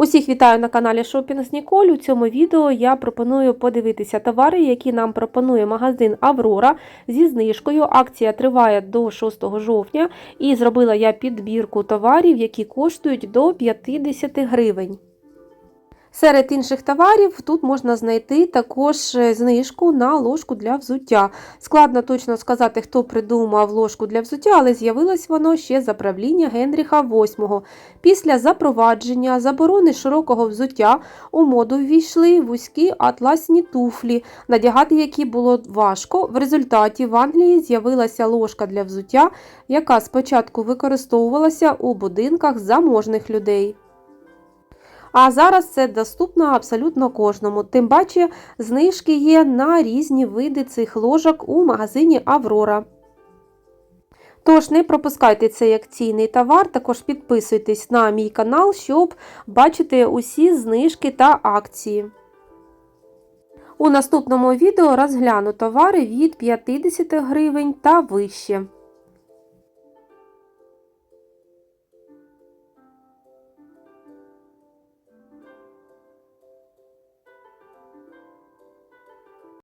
Усіх вітаю на каналі Шопінг з Ніколь. У цьому відео я пропоную подивитися товари, які нам пропонує магазин Аврора зі знижкою. Акція триває до 6 жовтня і зробила я підбірку товарів, які коштують до 50 гривень. Серед інших товарів тут можна знайти також знижку на ложку для взуття. Складно точно сказати, хто придумав ложку для взуття, але з'явилось воно ще за правління Генріха VIII. Після запровадження заборони широкого взуття у моду ввійшли вузькі атласні туфлі, надягати які було важко. В результаті в Англії з'явилася ложка для взуття, яка спочатку використовувалася у будинках заможних людей. А зараз це доступно абсолютно кожному. Тим паче, знижки є на різні види цих ложок у магазині Аврора. Тож не пропускайте цей акційний товар, також підписуйтесь на мій канал, щоб бачити усі знижки та акції. У наступному відео розгляну товари від 50 гривень та вище.